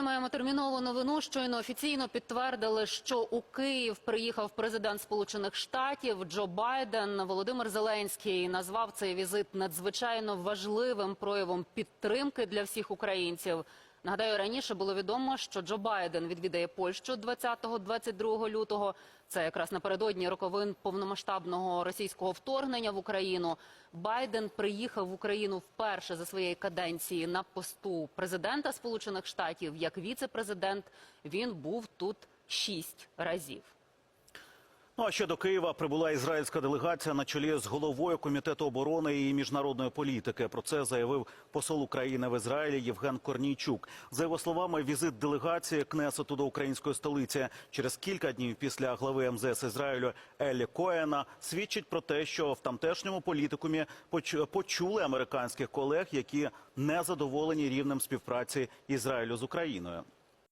Маємо термінову новину. Щойно офіційно підтвердили, що у Київ приїхав президент Сполучених Штатів Джо Байден. Володимир Зеленський назвав цей візит надзвичайно важливим проявом підтримки для всіх українців. Нагадаю, раніше було відомо, що Джо Байден відвідає Польщу 20-22 лютого. Це якраз напередодні роковин повномасштабного російського вторгнення в Україну. Байден приїхав в Україну вперше за своєї каденції на посту президента Сполучених Штатів. Як віце-президент він був тут шість разів. Ну а ще до Києва прибула ізраїльська делегація на чолі з головою комітету оборони і міжнародної політики. Про це заявив посол України в Ізраїлі Євген Корнійчук. За його словами, візит делегації Кнесету до української столиці через кілька днів після глави МЗС Ізраїлю Елі Коена свідчить про те, що в тамтешньому політикумі поч- почули американських колег, які не задоволені рівнем співпраці Ізраїлю з Україною.